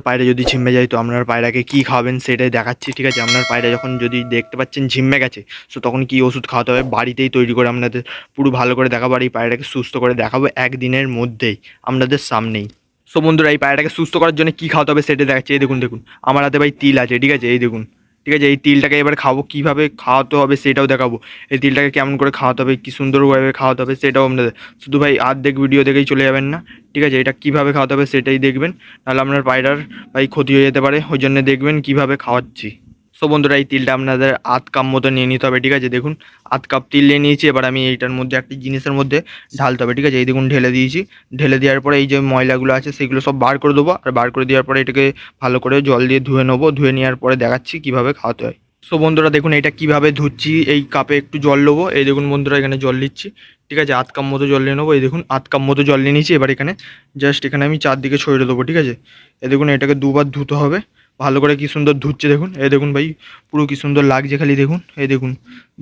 আপনার পায়রা যদি ঝিমে যায়, তো আপনার পায়রাকে কী খাওয়াবেন সেটাই দেখাচ্ছি, ঠিক আছে? আপনার পায়রা যখন যদি দেখতে পাচ্ছেন ঝিম্মে গেছে সো তখন কী ওষুধ খাওয়াতে হবে? বাড়িতেই তৈরি করে আপনাদের পুরো ভালো করে দেখাবো আর এই পায়রাকে সুস্থ করে দেখাবো একদিনের মধ্যেই আপনাদের সামনেই। সো বন্ধুরা, এই পায়রাটাকে সুস্থ করার জন্য কী খাওয়াতে হবে সেটাই দেখাচ্ছি। এই দেখুন দেখুন, আমার হাতে ভাই তিল আছে, ঠিক আছে? এই দেখুন। ঠিক আছে? এই তিলটাকে এবার খাব, কীভাবে খাওয়াতে হবে সেটাও দেখাবো। এই তিলটাকে কেমন করে খাওয়াতে হবে, কী সুন্দরভাবে খাওয়াতে হবে সেটাও আপনাদের শুধু ভাই আর্ধেক ভিডিও দেখেই চলে যাবেন না, ঠিক আছে? এটা কীভাবে খাওয়াতে হবে সেটাই দেখবেন, নাহলে আপনার পায়রার, ভাই ক্ষতি হয়ে যেতে পারে। ওই জন্য দেখবেন কীভাবে খাওয়াচ্ছি। সো বন্ধুরা, এই তিলটা আপনাদের আধ কাপ মতো নিয়ে নিতে হবে, ঠিক আছে? দেখুন, আধ কাপ তিল নিয়ে নিয়েছি, এবার আমি এইটার মধ্যে একটি জিনিসের মধ্যে ঢালতে হবে, ঠিক আছে? এই দেখুন, ঢেলে দিয়েছি। ঢেলে দেওয়ার পরে এই যে ময়লাগুলো আছে, সেগুলো সব বার করে দেবো, আর বার করে দেওয়ার পরে এটাকে ভালো করে জল দিয়ে ধুয়ে নেব, ধুয়ে নেওয়ার পরে দেখাচ্ছি কীভাবে খাওয়াতে হয়। সো বন্ধুরা, দেখুন, এটা কীভাবে ধুচ্ছি, এই কাপে একটু জল নেব। এই দেখুন, বন্ধুরা, এখানে জল নিচ্ছি, ঠিক আছে? আধ কাপ মতো জল নিয়ে নেব, এই দেখুন, আধ কাপ মতো জল নিয়ে নিয়েছি, এবার এখানে জাস্ট এখানে আমি চারদিকে ছড়িয়ে দেবো, ঠিক আছে? এই দেখুন, এটাকে দুবার ধুতে হবে। ভালো করে কি সুন্দর ধুচ্ছে দেখুন। এই দেখুন ভাই, পুরো কি সুন্দর লাগছে খালি দেখুন। এই দেখুন,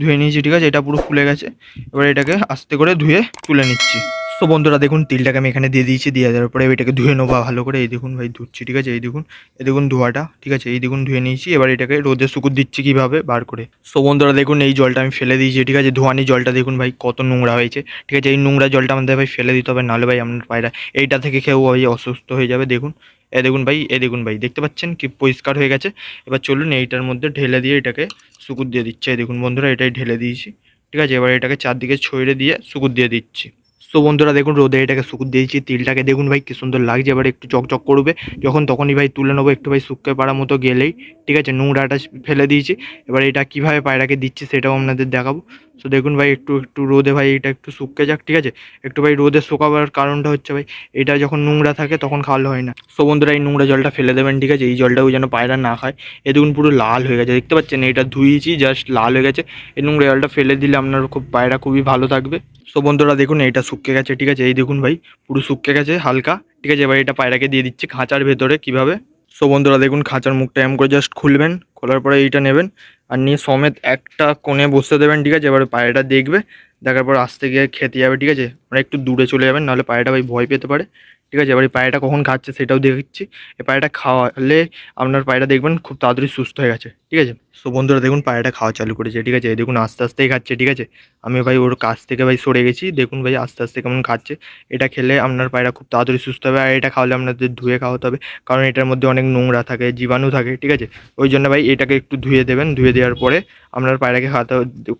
ধুয়ে নিয়েছি, ঠিক আছে? এটা পুরো ফুলে গেছে। এবার এটাকে আস্তে করে ধুয়ে তুলে নিচ্ছি। সো বন্ধুরা দেখুন, তিলটাকে আমি এখানে দিয়ে দিয়েছি, দিয়ে দেওয়ার পরে এটাকে ধুয়ে নেব ভালো করে। এই দেখুন ভাই, ধুচ্ছি, ঠিক আছে? এই দেখুন এই দেখুন ধোয়াটা, ঠিক আছে? এই দেখুন ধুয়ে নিয়েছি, এবার এটাকে রোদে শুকুর দিচ্ছি কীভাবে, বার করে। সো বন্ধুরা দেখুন, এই জলটা আমি ফেলে দিয়েছি, ঠিক আছে? ধোয়ানি জলটা দেখুন ভাই, কত নোংরা হয়েছে, ঠিক আছে? এই নোংরা জলটা আমাদের ভাই ফেলে দিতে হবে, নাহলে ভাই আপনার পায়রা, এইটা থেকে খেয়েও ভাই অসুস্থ হয়ে যাবে, দেখুন। এ দেখুন ভাই এ দেখুন ভাই, দেখতে পাচ্ছেন কি পরিষ্কার হয়ে গেছে? এবার চলুন এইটার মধ্যে ঢেলে দিয়ে এটাকে শুকুর দিয়ে দিচ্ছে। দেখুন বন্ধুরা, এটাই ঢেলে দিয়েছি। ঠিক আছে, এবার এটাকে চারদিকে ছড়িয়ে দিয়ে শুকুর দিয়ে দিচ্ছি। সো বন্ধুরা দেখুন, রোদে এটাকে শুকুর দিয়েছি, তিলটাকে দেখুন ভাই কি সুন্দর লাগছে। এবার একটু চকচক করবে, যখন তখনই ভাই তুলে নেব, একটু ভাই শুকিয়ে পাড়ার মতো গেলেই, ঠিক আছে? নোংরাটা ফেলে দিয়েছি, এবার এটা কীভাবে পায়রাকে দিচ্ছি সেটাও আপনাদের দেখাবো। সো দেখুন ভাই, একটু একটু রোদে ভাই এটা একটু শুকিয়ে যাক, ঠিক আছে? একটু ভাই রোদে শুকাবার কারণটা হচ্ছে ভাই, এটা যখন নোংরা থাকে তখন খাওয়ালে হয় না। সো বন্ধুরা এই নোংরা জলটা ফেলে দেবেন, ঠিক আছে? এই জলটাও যেন পায়রা না খায়। এ দেখুন পুরো লাল হয়ে গেছে, দেখতে পাচ্ছেন? এটা ধুয়েছি জাস্ট লাল হয়ে গেছে। এই নোংরা জলটা ফেলে দিলে আপনার খুব, পায়রা খুবই ভালো থাকবে। সো বন্ধুরা দেখুন এটা শুকিয়ে গেছে, ঠিক আছে? এই দেখুন ভাই, পুরো শুকিয়ে গেছে, হালকা, ঠিক আছে? এবার এটা পায়রাকে দিয়ে দিচ্ছে খাঁচার ভেতরে কীভাবে? সো বন্ধুরা দেখুন, খাঁচার মুখটা এম করে জাস্ট খুলবেন, খোলার পরে এইটা নেবেন আর নিয়ে সমেত একটা কোণে বসতে দেবেন, ঠিক আছে? এবার পায়রাটা দেখবে, দেখার পর আসতে গিয়ে খেতে যাবে, ঠিক আছে? মানে একটু দূরে চলে যাবেন, নাহলে পায়রাটা ভাই ভয় পেতে পারে। ঠিক আছে? এবার এই পায়রাটা কখন খাচ্ছে সেটাও দেখছি এই পায়রাটা খাওয়ালে আপনার পায়রা দেখবেন খুব তাড়াতাড়ি সুস্থ হয়ে গেছে, ঠিক আছে? সো বন্ধুরা, দেখুন পায়রাটা খাওয়া চালু করেছে, ঠিক আছে? দেখুন আস্তে আস্তেই খাচ্ছে, ঠিক আছে? আমি ভাই ওর কাছ থেকে ভাই সরে গেছি, দেখুন ভাই আস্তে আস্তে কেমন খাচ্ছে। এটা খেলে আপনার পায়রা খুব তাড়াতাড়ি সুস্থ হবে আর এটা খাওয়ালে আপনাদের ধুয়ে খাওয়াতে হবে, কারণ এটার মধ্যে অনেক নোংরা থাকে, জীবাণু থাকে, ঠিক আছে? ওই জন্য ভাই এটাকে একটু ধুয়ে দেবেন, ধুয়ে দেওয়ার পরে আপনার পায়রাকে খাওয়াতে,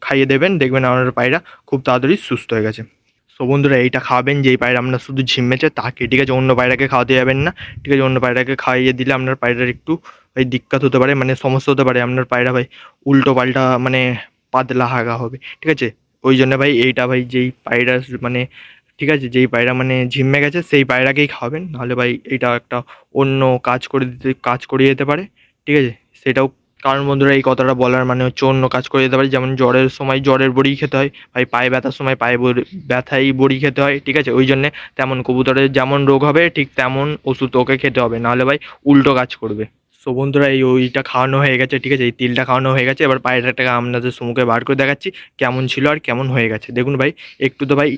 খাইয়ে দেবেন, দেখবেন আপনার পায়রা খুব তাড়াতাড়ি সুস্থ হয়ে গেছে। সো বন্ধুরা এইটা খাবেন, যেই পায়রা আপনার শুধু ঝিমেছে তাকে ঠিক আছে? অন্য পায়রাকে খাওয়াতে যাবেন না, ঠিক আছে? অন্য পায়রাকে খাইয়ে দিলে আপনার পায়রার একটু ভাই দিক্কত হতে পারে মানে সমস্যা হতে পারে, আপনার পায়রা ভাই উল্টো পাল্টা মানে পাতলা হাগা হবে, ঠিক আছে? ওই জন্য ভাই এইটা ভাই যেই পায়রা মানে ঠিক আছে? যেই পায়রা মানে ঝিমে গেছে, সেই পায়রাকেই খাওয়াবেন, নাহলে ভাই এটা একটা অন্য কাজ করে দিতে, কাজ করিয়ে যেতে পারে, ঠিক আছে? সেটাও কারণ বন্ধুরা, এই কথাটা বলার মানে হচ্ছে অন্য কাজ করে দিতে পারে। যেমন জ্বরের সময় জ্বরের বড়ি খেতে হয়, ভাই পায়ে ব্যথার সময় পায়ে বড়ি, ব্যথায় বড়ি খেতে হয়, ঠিক আছে? ওই জন্যে তেমন কবুতরের যেমন রোগ হবে, ঠিক তেমন ওষুধ ওকে খেতে হবে। নাহলে ভাই উল্টো কাজ করবে। সো বন্ধুরা, এই ওইটা খাওয়ানো হয়ে গেছে, ঠিক আছে? এই তিলটা খাওয়ানো হয়ে গেছে। এবার পায়রাটাকে আপনাদের সম্মুখে বার করে দেখাচ্ছি, কেমন ছিল আর কেমন হয়ে গেছে। দেখুন ভাই, একটু তো ভাই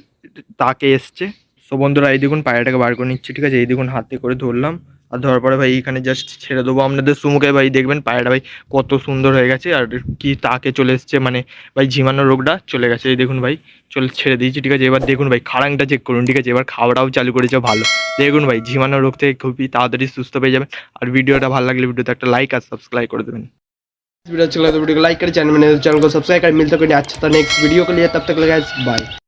তাকে এসছে। সো বন্ধুরা, এই দেখুন পায়রাটাকে বার করে নিচ্ছি, ঠিক আছে? এই দেখুন হাতে করে ধরলাম। আর ধরার পরে ভাই এখানে জাস্ট ছেড়ে দেবো আপনাদের সুমুখে ভাই দেখবেন পায়রাটা ভাই কত সুন্দর হয়ে গেছে আর কি তাকে চলে এসছে মানে ভাই ঝিমানো রোগটা চলে গেছে এই দেখুন ভাই চলে ছেড়ে দিয়েছি ঠিক আছে এবার দেখুন ভাই খাড়াংটা চেক করুন ঠিক আছে এবার খাওয়াটাও চালু করেছে ভালো দেখুন ভাই ঝিমানো রোগ থেকে খুবই তাড়াতাড়ি সুস্থ পেয়ে যাবেন আর ভিডিওটা ভালো লাগলে ভিডিওতে একটা লাইক আর साब्सक्राइब कर देवें वीडियो अच्छा लगा तो वीडियो को लाइक करें चैनल में चैनल को सब्सक्राइब कर मिलते कोई अच्छा था नेक्स्ट वीडियो के लिए तब तक लगा बाय